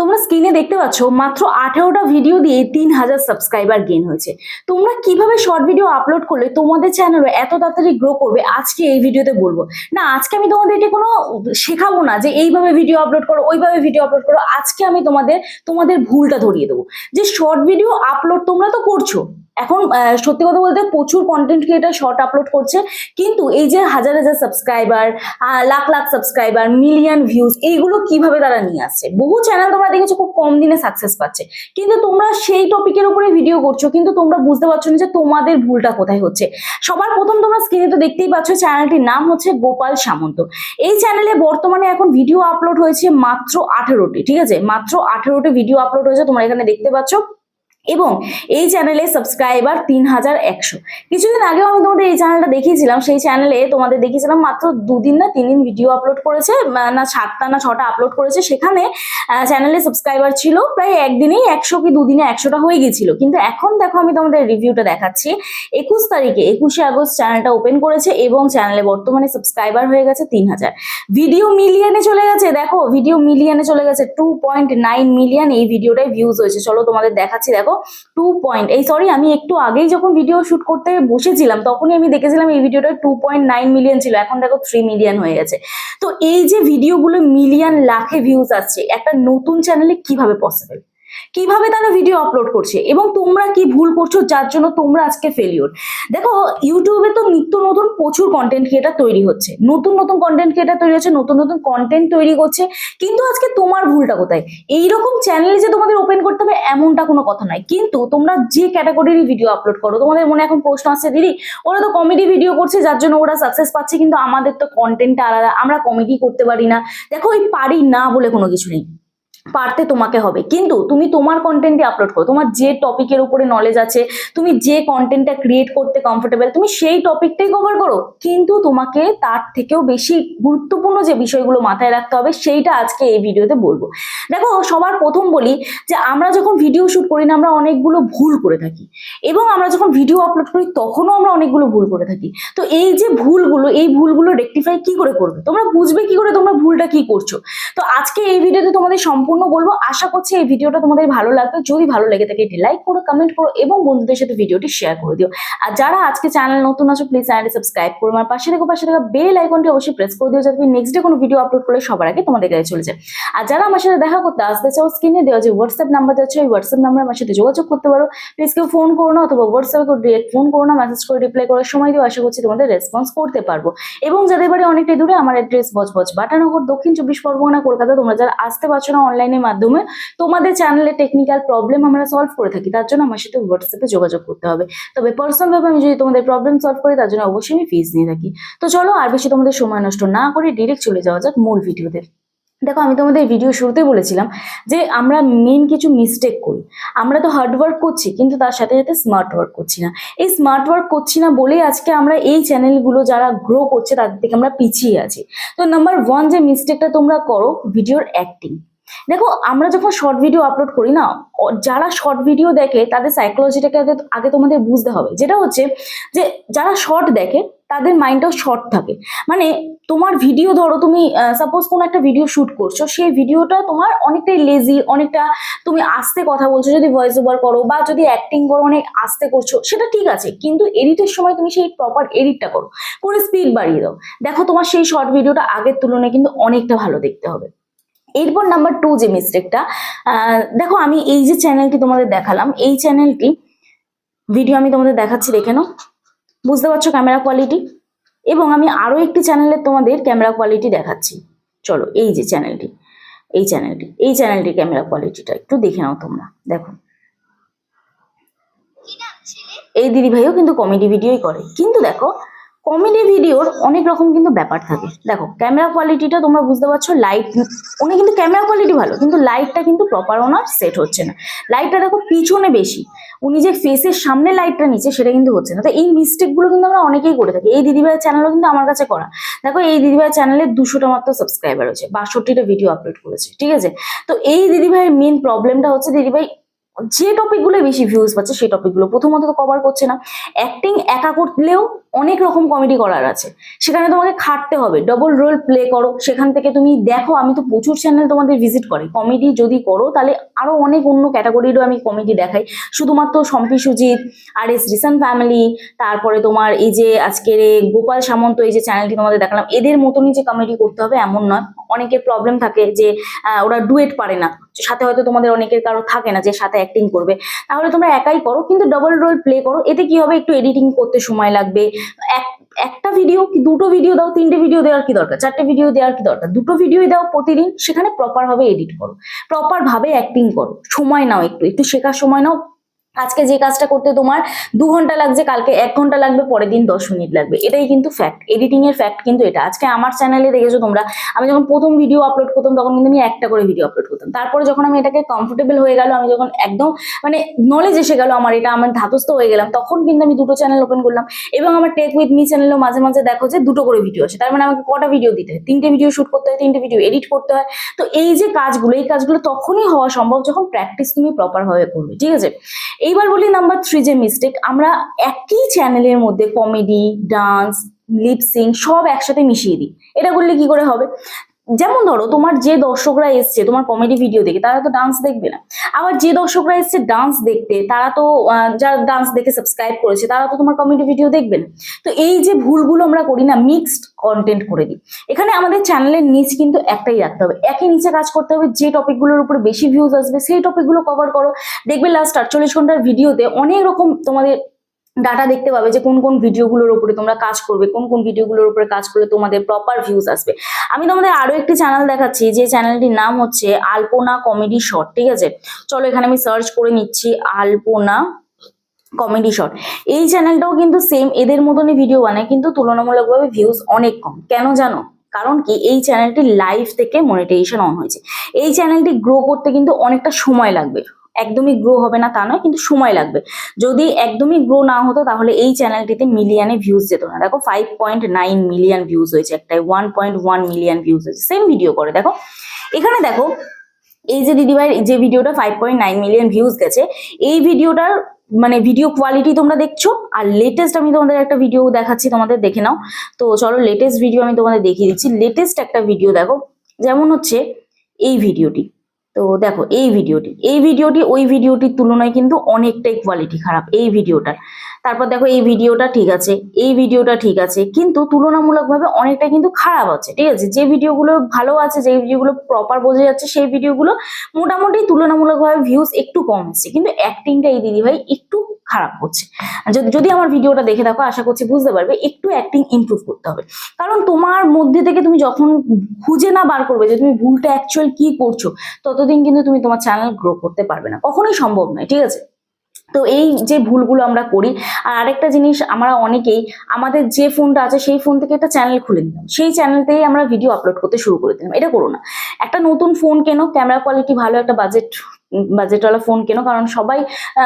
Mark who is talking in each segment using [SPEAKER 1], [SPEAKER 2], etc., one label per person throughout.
[SPEAKER 1] তোমরা স্ক্রিনে দেখতে পাচ্ছ, মাত্র আঠেরোটা ভিডিও দিয়ে তিন হাজার সাবস্ক্রাইবার গেন হয়েছে। তোমরা কীভাবে শর্ট ভিডিও আপলোড করলে তোমাদের চ্যানেল এত তাড়াতাড়ি গ্রো করবে, আজকে এই ভিডিওতে বলব। না, আজকে আমি তোমাদের এটি কোনো শেখাবো না যে এইভাবে ভিডিও আপলোড করো, ওইভাবে ভিডিও আপলোড করো, আজকে আমি তোমাদের তোমাদের ভুলটা ধরিয়ে দেবো। যে শর্ট ভিডিও আপলোড তোমরা তো করছ এখন সত্যি কথা বলতে প্রচুর কন্টেন্ট ক্রিয়েটার শর্ট আপলোড করছে, কিন্তু এই যে হাজার হাজার subscriber lakh lakh subscriber million views এইগুলো কীভাবে তারা নিয়ে আসছে? বহু চ্যানেল তোমরা দেখেছ খুব কম দিনে সাকসেস পাচ্ছে। কিন্তু তোমরা সেই টপিকের উপরে ভিডিও করছ, কিন্তু তোমরা বুঝতে পারছ না যে তোমাদের ভুলটা কোথায় হচ্ছে। সবার প্রথম তোমরা স্ক্রিনে তো দেখতেই পাচ্ছ চ্যানেলটির নাম হচ্ছে গোপাল সামন্ত। এই চ্যানেলে বর্তমানে এখন ভিডিও আপলোড হয়েছে মাত্র আঠেরোটি, ঠিক আছে? মাত্র আঠেরোটি ভিডিও আপলোড হয়েছে, তোমরা এখানে দেখতে পাচ্ছ। এবং এই চ্যানেলে সাবস্ক্রাইবার তিন হাজার একশো। কিছুদিন আগেও আমি তোমাদের এই চ্যানেলটা দেখিয়েছিলাম, সেই চ্যানেলে তোমাদের দেখিয়েছিলাম মাত্র দুদিন না তিন দিন ভিডিও আপলোড করেছে না সাতটা না ছটা আপলোড করেছে, সেখানে চ্যানেলে সাবস্ক্রাইবার ছিল, প্রায় একদিনেই একশো কি দুদিনে একশোটা হয়ে গেছিল কিন্তু এখন দেখো আমি তোমাদের রিভিউটা দেখাচ্ছি। একুশ তারিখে, একুশে আগস্ট চ্যানেলটা ওপেন করেছে এবং চ্যানেলে বর্তমানে সাবস্ক্রাইবার হয়ে গেছে তিন হাজার ভিডিও মিলিয়নে চলে গেছে, দেখো ভিডিও মিলিয়নে চলে গেছে টু পয়েন্ট নাইন মিলিয়ন এই ভিডিওটাই ভিউজ হয়েছে। চলো তোমাদের দেখাচ্ছি, দেখো টু পয়েন্ট এই সরি আমি একটু আগেই যখন ভিডিও শুট করতে বসেছিলাম, তখনই আমি দেখেছিলাম এই ভিডিওটা টু পয়েন্ট নাইন মিলিয়ন ছিল, এখন দেখো থ্রি মিলিয়ন হয়ে গেছে। তো এই যে ভিডিওগুলো মিলিয়ন লাখে ভিউজ আসছে, একটা নতুন চ্যানেলে কীভাবে পসিবল কীভাবে তারা ভিডিও আপলোড করছে এবং তোমরা কি ভুল করছ যার জন্য তোমরা আজকে ফেলিওর দেখো ইউটিউবে তো নিত্য নতুন প্রচুর কন্টেন্ট ক্রিয়েটার তৈরি হচ্ছে। নতুন নতুন কন্টেন্ট ক্রিয়েটার তৈরি হচ্ছে, নতুন নতুন কন্টেন্ট তৈরি করছে। কিন্তু আজকে তোমার ভুলটা কোথায়? এইরকম চ্যানেল যে তোমাদের ওপেন করতে হবে, এমনটা কোনো কথা নয়। কিন্তু তোমরা যে ক্যাটাগরির ভিডিও আপলোড করো, তোমাদের মনে এখন প্রশ্ন আসছে, দিদি, ওরা তো কমেডি ভিডিও করছে, যার জন্য ওরা সাকসেস পাচ্ছে, কিন্তু আমাদের তো কন্টেন্টটা আলাদা, আমরা কমেডি করতে পারি না। দেখো, ওই পারি না বলে কোনো কিছু নেই। পারতে তোমাকে হবে। কিন্তু তুমি তোমার কন্টেন্টে আপলোড করো। তোমার যে টপিকের উপরে নলেজ আছে, তুমি যে কন্টেন্টটা ক্রিয়েট করতে কমফোর্টেবল তুমি সেই টপিকটাই কভার করো। কিন্তু তোমাকে তার থেকেও বেশি গুরুত্বপূর্ণ যে বিষয়গুলো মাথায় রাখতে হবে, সেইটা আজকে এই ভিডিওতে বলব। দেখো, সবার প্রথম বলি যে আমরা যখন ভিডিও শ্যুট করি না, আমরা অনেকগুলো ভুল করে থাকি। এবং আমরা যখন ভিডিও আপলোড করি, তখনও আমরা অনেকগুলো ভুল করে থাকি। তো এই যে ভুলগুলো, এই ভুলগুলো রেকটিফাই কি করে করবে? তোমরা বুঝবে কি করে তোমরা ভুলটা কি করছ? তো আজকে এই ভিডিওতে তোমাদের সম্পূর্ণ বলব, আশা করছি এই ভিডিওটা তোমাদের ভালো লাগবে। যদি ভালো লেগে থাকে, এটি লাইক করো কমেন্ট করো এবং বন্ধুদের সাথে ভিডিওটি শেয়ার করে দিও। আর যারা আজকে চ্যানেল নতুন আছো প্লিজ চ্যানেলটি সাবস্ক্রাইব করো। আমার পাশে দেখো, পাশে থাকা বেল আইকনটি অবশ্যই প্রেস করে দিও, যাতে নেক্সট ডে কোনো ভিডিও আপলোড করলে সবার আগে তোমাদের কাছে চলে যায়। আর যারা আমার সাথে দেখা করতে আসতে চাও স্ক্রিনে দেওয়া যে হোয়াটসঅ্যাপ নাম্বার যাচ্ছে ওই হোয়াটসঅ্যাপ নাম্বার আমার সাথে যোগাযোগ করতে পারো। প্লিজ কেউ ফোন করো না অথবা হোয়াটসঅ্যাপে কেউ ডিরেক্ট ফোন করো না মেসেজ করে রিপ্লাই করার সময় দিও, আশা করছি তোমাদের রেসপন্স করতে পারব। এবং যাদের বাড়ি অনেকটাই দূরে, আমার অ্যাড্রেস বজবজ, বাটানগর, দক্ষিণ চব্বিশ পরগনা, কলকাতা, তোমরা যারা আসতে পারছ না অনলাইনের মাধ্যমে তোমাদের চ্যানেলে টেকনিক্যাল প্রবলেম আমরা সলভ করে থাকি, তার জন্য আমার সাথে হোয়াটসঅ্যাপে যোগাযোগ করতে হবে। তবে পার্সোনাল ভাবে আমি যদি তোমাদের প্রবলেম সলভ করি, তার জন্য অবশ্যই আমি ফিজ নিয়ে থাকি। তো চলো আর বেশি তোমাদের সময় নষ্ট না করে ডিরেক্ট চলে যাওয়া যাক মূল ভিডিওতে দেখো, আমি তোমাদের ভিডিও শুরুতে বলেছিলাম যে আমরা মেন কিছু মিস্টেক করি। আমরা তো হার্ড ওয়ার্ক করছি, কিন্তু তার সাথে সাথে স্মার্ট ওয়ার্ক করছি না। এই স্মার্ট ওয়ার্ক করছি না বলেই আজকে আমরা এই চ্যানেলগুলো যারা গ্রো করছে, তাদের থেকে আমরা পিছিয়ে আছি। তো নাম্বার ওয়ান যে মিস্টেকটা তোমরা করো ভিডিওর অ্যাক্টিং দেখো, আমরা যখন শর্ট ভিডিও আপলোড করি না যারা শর্ট ভিডিও দেখে, তাদের সাইকোলজিটাকে আগে আগে তোমাদের বুঝতে হবে। যেটা হচ্ছে যে, যারা শর্ট দেখে, তাদের মাইন্ডটাও শর্ট থাকে। মানে তোমার ভিডিও ধরো, তুমি সাপোজ কোনো একটা ভিডিও শুট করছ, সেই ভিডিওটা তোমার অনেকটাই লেজি অনেকটা তুমি আস্তে কথা বলছো, যদি ভয়েস ওভার করো, বা যদি অ্যাক্টিং করো, অনেক আস্তে করছ, সেটা ঠিক আছে। কিন্তু এডিটের সময় তুমি সেই প্রপার এডিটটা করো। করে স্পিড বাড়িয়ে দাও। দেখো, তোমার সেই শর্ট ভিডিওটা আগের তুলনায় কিন্তু অনেকটা ভালো দেখতে হবে। এরপর নাম্বার টু যে মিস্টেকটা দেখো আমি এই যে চ্যানেলটি তোমাদের দেখালাম এই চ্যানেলটি ভিডিও আমি তোমাদের দেখাচ্ছি দেখে নাও। বুঝতে পারছ ক্যামেরা কোয়ালিটি এবং আমি আরও একটি চ্যানেলে তোমাদের ক্যামেরা কোয়ালিটি দেখাচ্ছি। চলো এই যে চ্যানেলটি এই চ্যানেলটি এই চ্যানেলটির ক্যামেরা কোয়ালিটিটা একটু দেখে নাও তোমরা দেখো। এই দিদি ভাইও কিন্তু কমেডি ভিডিওই করে। কিন্তু দেখো কমেডি ভিডিওর অনেক রকম কিন্তু ব্যাপার থাকে। দেখো ক্যামেরা কোয়ালিটিটা তোমরা বুঝতে পারছ লাইট উনি কিন্তু ক্যামেরা কোয়ালিটি ভালো, কিন্তু লাইটটা কিন্তু প্রপার ওনার সেট হচ্ছে না। লাইটটা দেখো পিছনে বেশি। উনি যে ফেসের সামনে লাইটটা নিচ্ছে সেটা কিন্তু হচ্ছে না। তো এই মিস্টেকগুলো কিন্তু আমরা অনেকেই করে থাকি। এই দিদিভাইয়ের চ্যানেলও কিন্তু আমার কাছে করা। দেখো, এই দিদিভাইয়ের চ্যানেলে দুশোটা মাত্র সাবস্ক্রাইবার হয়েছে বাষট্টিটা ভিডিও আপলোড করেছে, ঠিক আছে? তো এই দিদিভাইয়ের মেন প্রবলেমটা হচ্ছে দিদিভাই, যে টপিকগুলো বেশি ভিউজ পাচ্ছে সেই টপিকগুলো প্রথমত তো কভার করছে না। অ্যাক্টিং একা করলেও অনেক রকম কমেডি করার আছে। সেখানে তোমাকে খাটতে হবে। ডবল রোল প্লে করো। সেখান থেকে তুমি দেখো, আমি তো প্রচুর চ্যানেল তোমাদের ভিজিট করি। কমেডি যদি করো, তাহলে আরও অনেক অন্য ক্যাটাগরিরও আমি কমেডি দেখাই। শুধুমাত্র সম্পি সুজিত, আর এস রিসেন্ট ফ্যামিলি তারপরে তোমার এই যে আজকের গোপাল সামন্ত, এই যে চ্যানেলটি তোমাদের দেখালাম, এদের মতনই যে কমেডি করতে হবে, এমন নয়। অনেকের প্রবলেম থাকে যে ওরা ডুয়েট পারে না। সাথে হয়তো তোমাদের অনেকের কারও থাকে না যে সাথে অ্যাক্টিং করবে। তাহলে তোমরা একাই করো, কিন্তু ডবল রোল প্লে করো। এতে কি হবে? একটু এডিটিং করতে সময় লাগবে। এক, একটা ভিডিও কি দুটো ভিডিও দাও, তিনটে ভিডিও দেওয়ার কি দরকার? চারটে ভিডিও দেওয়ার কি দরকার? দুটো ভিডিও দাও প্রতিদিন, সেখানে প্রপার ভাবে এডিট করো। প্রপার ভাবে অ্যাক্টিং করো। সময় নাও একটু একটু শেখার সময় নাও আজকে যে কাজটা করতে তোমার দু ঘণ্টা লাগছে, কালকে এক ঘণ্টা লাগবে, পরের দিন দশ মিনিট লাগবে। এটাই কিন্তু ফ্যাক্ট এডিটিং এর ফ্যাক্ট কিন্তু এটা। আজকে আমার চ্যানেলে দেখেছ তোমরা, আমি যখন প্রথম ভিডিও আপলোড করতাম, তখন কিন্তু আমি একটা করে ভিডিও আপলোড করতাম। তারপরে যখন আমি এটাকে কমফোর্টেবল হয়ে গেল, আমি যখন একদম মানে নলেজ এসে গেল আমার, এটা আমার ধাতস্থ হয়ে গেলাম, তখন কিন্তু আমি দুটো চ্যানেল ওপেন করলাম। এবং আমার টেক উইথ মি চ্যানেলেও মাঝে মাঝে দেখো যে দুটো করে ভিডিও আছে তার মানে আমাকে কটা ভিডিও দিতে হয়? তিনটে ভিডিও শুট করতে হয়, তিনটে ভিডিও এডিট করতে হয়। তো এই যে কাজগুলো, এই কাজগুলো তখনই হওয়া সম্ভব যখন প্র্যাকটিস তুমি প্রপার ভাবে করবে, ঠিক আছে? এইবার বলি নাম্বার থ্রি যে মিস্টেক আমরা একই চ্যানেলের মধ্যে কমেডি ডান্স লিপসিং সব একসাথে মিশিয়ে দিই। এটা করলে কি করে হবে? যেমন ধরো, তোমার যে দর্শকরা এসছে, তোমার কমেডি ভিডিও দেখে, তারা তো ডান্স দেখবে না। আবার যে দর্শকরা এসছে ডান্স দেখতে, তারা তো যারা ডান্স দেখে সাবস্ক্রাইব করেছে, তারা তো তোমার কমেডি ভিডিও দেখবে না। তো এই যে ভুলগুলো আমরা করি না মিক্সড কন্টেন্ট করে দিই। এখানে আমাদের চ্যানেলের নিচ কিন্তু একটাই রাখতে হবে। একই নিচে কাজ করতে হবে, যে টপিকগুলোর উপরে বেশি ভিউজ আসবে, সেই টপিকগুলো কভার করো। দেখবে লাস্ট আটচল্লিশ ঘণ্টার ভিডিওতে অনেক রকম তোমাদের ডাটা দেখতে পাবে যে কোন কোন ভিডিওগুলোর উপরে তোমরা কাজ করবে, কোন কোন ভিডিওগুলোর উপরে কাজ করলে তোমাদের প্রপার ভিউজ আসবে। আমি তোমাদের আরও একটি চ্যানেল দেখাচ্ছি, যে চ্যানেলটির নাম হচ্ছে আলপনা কমেডি শর্ট ঠিক আছে? চলো এখানে আমি সার্চ করে নিচ্ছি আলপনা কমেডি শর্ট এই চ্যানেলটাও কিন্তু সেম এদের মতনই ভিডিও বানায়, কিন্তু তুলনামূলকভাবে ভিউজ অনেক কম। কেন জানো? কারণ কি? এই চ্যানেলটি লাইভ থেকে মনিটাইজেশন অন হয়েছে। এই চ্যানেলটি গ্রো করতে কিন্তু অনেকটা সময় লাগবে। একদমই গ্রো হবে না তা নয়, কিন্তু সময় লাগবে। যদি একদমই গ্রো না হতো, তাহলে এই চ্যানেলটিতে মিলিয়নে ভিউজ যেত না। দেখো five point nine million views হয়েছে একটাই one point one million views হয়েছে। সেম ভিডিও করে, দেখো। এখানে দেখো, এই যে দিদিভাই, যে ভিডিওটা five point nine million views গেছে, এই ভিডিওটার মানে ভিডিও কোয়ালিটি তোমরা দেখছ, আর লেটেস্ট আমি তোমাদের একটা ভিডিও দেখাচ্ছি, তোমাদের দেখে নাও। তো চলো লেটেস্ট ভিডিও আমি তোমাদের দেখিয়ে দিচ্ছি। লেটেস্ট একটা ভিডিও দেখো, যেমন হচ্ছে এই ভিডিওটি তো দেখো, এই ভিডিওটি এই ভিডিওটি, ওই ভিডিওটির তুলনায় কিন্তু অনেকটাই কোয়ালিটি খারাপ, এই ভিডিওটার। তারপর দেখো, এই ভিডিওটা ঠিক আছে, এই ভিডিওটা ঠিক আছে, কিন্তু তুলনামূলকভাবে অনেকটা কিন্তু খারাপ আছে, ঠিক আছে? যে ভিডিওগুলো ভালো আছে, যে ভিডিওগুলো প্রপার বোঝা যাচ্ছে, সেই ভিডিওগুলো মোটামুটি তুলনামূলকভাবে ভিউজ একটু কম এসছে, কিন্তু অ্যাক্টিংটা এই দিদিভাই একটু খারাপ করছে। যদি আমার ভিডিওটা দেখে থাকো, আশা করছি বুঝতে পারবে, একটু অ্যাক্টিং ইমপ্রুভ করতে হবে। কারণ তোমার মধ্যে থেকে তুমি যখন খুঁজে না বার করবে যে তুমি ভুলটা অ্যাকচুয়াল কি করছ ততদিন কিন্তু তুমি তোমার চ্যানেল গ্রো করতে পারবে না। কখনোই সম্ভব নয়, ঠিক আছে? তো এই যে ভুলগুলো আমরা করি, আর আরেকটা জিনিস আমরা অনেকেই, আমাদের যে ফোনটা আছে, সেই ফোন থেকে একটা চ্যানেল খুলে নিলাম সেই চ্যানেলতেই আমরা ভিডিও আপলোড করতে শুরু করে দিলাম। এটা করো না। একটা নতুন ফোন কেনো ক্যামেরা কোয়ালিটি ভালো, একটা বাজেট বাজেটওয়ালা ফোন কেনো? কারণ সবাই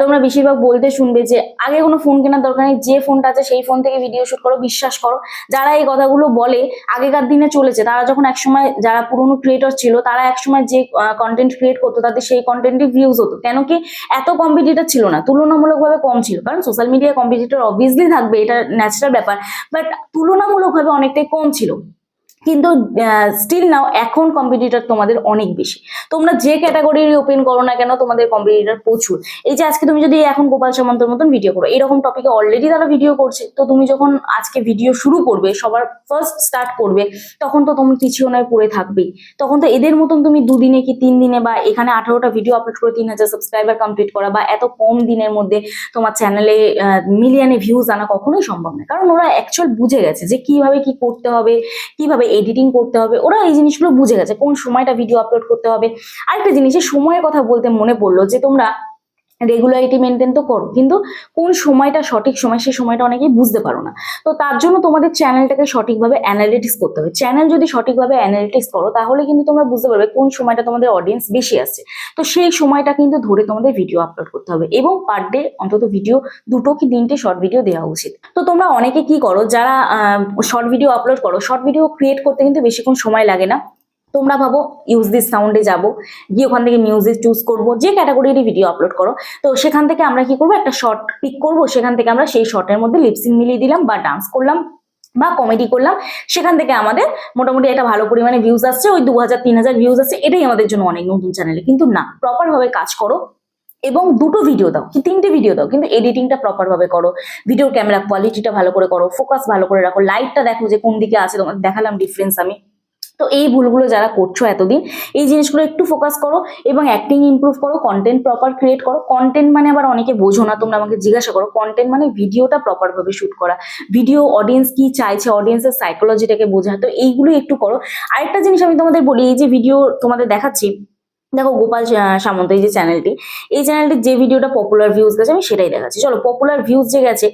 [SPEAKER 1] তোমরা বেশিরভাগ বলতে শুনবে যে আগে কোনো ফোন কেনার দরকার নেই, যে ফোনটা আছে সেই ফোন থেকে ভিডিও শুট করো, বিশ্বাস করো। যারা এই কথাগুলো বলে, আগেকার দিনে চলেছে, তারা যখন একসময় যারা পুরনো ক্রিয়েটর ছিল, তারা একসময় যে কন্টেন্ট ক্রিয়েট করতো, তাদের সেই কন্টেন্টে ভিউজ হতো। কেন কি, এত কম্পিটিটর ছিল না, তুলনামূলকভাবে কম ছিল। কারণ সোশ্যাল মিডিয়ায় কম্পিটিটর অবভিয়াসলি থাকবে, এটা ন্যাচারাল ব্যাপার। বাট তুলনামূলকভাবে অনেকটাই কম ছিল। কিন্তু স্টিল নাও এখন কম্পিটিটর তোমাদের অনেক বেশি। তোমরা যে ক্যাটাগরির ওপেন করো না কেন, তোমাদের কম্পিটিটর প্রচুর। এই যে আজকে তুমি যদি এখন গোপাল সামন্তর মতন ভিডিও করো, এরকম টপিকে অলরেডি তারা ভিডিও করছে, তো তুমি যখন আজকে ভিডিও শুরু করবে, সবার ফার্স্ট স্টার্ট করবে, তখন তো তুমি পিছিয়ে নয় পড়ে থাকবেই। তখন তো এদের মতন তুমি দুদিনে কি তিন দিনে বা এখানে আঠারোটা ভিডিও আপলোড করে তিন হাজার সাবস্ক্রাইবার কমপ্লিট করা বা এত কম দিনের মধ্যে তোমার চ্যানেলে মিলিয়নে ভিউজ আনা কখনোই সম্ভব নয়। কারণ ওরা অ্যাকচুয়াল বুঝে গেছে যে কীভাবে কি করতে হবে, কীভাবে এডিটিং করতে হবে। ওরা এই জিনিসগুলো বুঝে গেছে, কোন সময়টা ভিডিও আপলোড করতে হবে। আরেকটা জিনিসের সময়ের কথা বলতে মনে পড়ল যে তোমরা রেগুলারিটি মেনটেন তো করো। কিন্তু কোন সময়টা সঠিক সময়, সেই সময়টা অনেকেই বুঝতে পারো না। তো তার জন্য তোমাদের চ্যানেলটাকে সঠিকভাবে অ্যানালিটিক্স করতে হবে। চ্যানেল যদি সঠিকভাবে অ্যানালিটিক্স করো, তাহলে কিন্তু তোমরা বুঝতে পারবে কোন সময়টা তোমাদের অডিয়েন্স বেশি আসছে। তো সেই সময়টা কিন্তু ধরে তোমাদের ভিডিও আপলোড করতে হবে। এবং পার ডে অন্তত ভিডিও দুটো কি তিনটে শর্ট ভিডিও দেওয়া উচিত। তো তোমরা অনেকে কি করো, যারা শর্ট ভিডিও আপলোড করো শর্ট ভিডিও ক্রিয়েট করতে কিন্তু বেশিক্ষণ সময় লাগে না। তোমরা ভাবো ইউজ দিস সাউন্ডে যাব, গিয়ে ওখান থেকে মিউজিক চুজ করব, যে ক্যাটাগরিরই ভিডিও আপলোড করো। তো সেখান থেকে আমরা কি করব, একটা শর্ট পিক করব, সেখান থেকে আমরা সেই শর্টের মধ্যে লিপসিং মিলিয়ে দিলাম বা ডান্স করলাম বা কমেডি করলাম। সেখান থেকে আমাদের মোটামুটি একটা ভালো পরিমাণে ভিউজ আসছে, ওই দু হাজার তিন হাজার ভিউজ আসছে, এটাই আমাদের জন্য অনেক নতুন চ্যানেলে কিন্তু না প্রপারভাবে কাজ করো এবং দুটো ভিডিও দাও, কি তিনটে ভিডিও দাও, কিন্তু এডিটিংটা প্রপারভাবে করো ভিডিও ক্যামেরা কোয়ালিটিটা ভালো করে করো ফোকাস ভালো করে রাখো লাইটটা দেখো যে কোন দিকে আছে তোমার দেখালাম ডিফারেন্স আমি। তো এই ভুলগুলো যারা করছ এতদিন, এই জিনিসগুলো একটু ফোকাস করো এবং অ্যাক্টিং ইমপ্রুভ করো কন্টেন্ট প্রপার ক্রিয়েট করো। কন্টেন্ট মানে আবার অনেকে বোঝো না, তোমরা আমাকে জিজ্ঞাসা করো কন্টেন্ট মানে ভিডিওটা প্রপারভাবে শ্যুট করা। ভিডিও অডিয়েন্স কি চাইছে অডিয়েন্সের সাইকোলজিটাকে বোঝা। তো এইগুলো একটু করো। আরেকটা জিনিস আমি তোমাদের বলি, এই যে ভিডিও তোমাদের দেখাচ্ছি, দেখো গোপাল সামন্ত, এই যে চ্যানেলটি এই চ্যানেলটির যে ভিডিওটা পপুলার ভিউজ গেছে, আমি সেটাই দেখাচ্ছি। চলো পপুলার ভিউজ যে গেছে,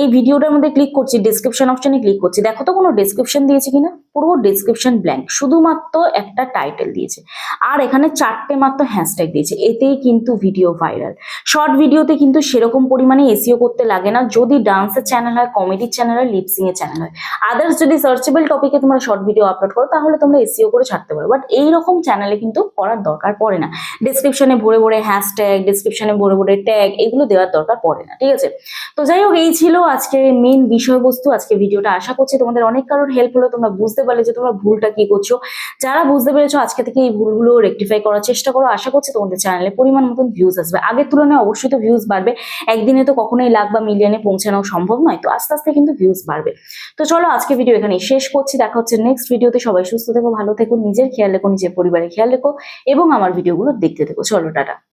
[SPEAKER 1] এই ভিডিওটার মধ্যে ক্লিক করছি ডিসক্রিপশন অপশনে ক্লিক করছি। দেখো তো কোনো ডিসক্রিপশন দিয়েছে কিনা? পুরো ডিসক্রিপশন ব্ল্যাঙ্ক শুধুমাত্র একটা টাইটেল দিয়েছে। আর এখানে চারটে মাত্র হ্যাশট্যাগ দিয়েছে, এতেই কিন্তু ভিডিও ভাইরাল শর্ট ভিডিওতে কিন্তু সেরকম পরিমাণে এসিও করতে লাগে না, যদি ডান্সের চ্যানেল হয় কমেডির চ্যানেল হয় লিপসিং এর চ্যানেল হয়। আদার্স যদি সার্চেবল টপিকে তোমরা শর্ট ভিডিও আপলোড করো, তাহলে তোমরা এসিও করে ছাড়তে পারো। বাট এইরকম চ্যানেলে কিন্তু করার দরকার পড়ে না। ডিসক্রিপশনে ভরে ভরে হ্যাশট্যাগ ডিসক্রিপশনে ভরে ভরে ট্যাগ এগুলো দেওয়ার দরকার পড়ে না, ঠিক আছে? তো যাই হোক, এই ছিল আজকে মেন বিষয়বস্তু। আজকে ভিডিওটা আশা করছি তোমাদের অনেক কারোর হেল্প হলো, তোমরা বুঝতে পারলে যে তোমরা ভুলটা কি করছ। যারা বুঝতে পেরেছ আজকে থেকে এই ভুলগুলো রেকটিফাই করার চেষ্টা করো, আশা করছি তোমাদের চ্যানেলে পরিমাণ মতন ভিউজ আসবে। আগের তুলনায় অবশ্যই তো ভিউজ বাড়বে। একদিনে তো কখনোই লাখ বা মিলিয়নে পৌঁছানো সম্ভব নয়, তো আস্তে আস্তে কিন্তু ভিউজ বাড়বে। তো চলো আজকে ভিডিও এখানে শেষ করছি। দেখা হচ্ছে নেক্সট ভিডিওতে সবাই সুস্থ থেকো, ভালো থেকো, নিজের খেয়াল রেখো, নিজের পরিবারের খেয়াল রেখো এবং আমার ভিডিওগুলো দেখতে থেকো। চলো, টাটা।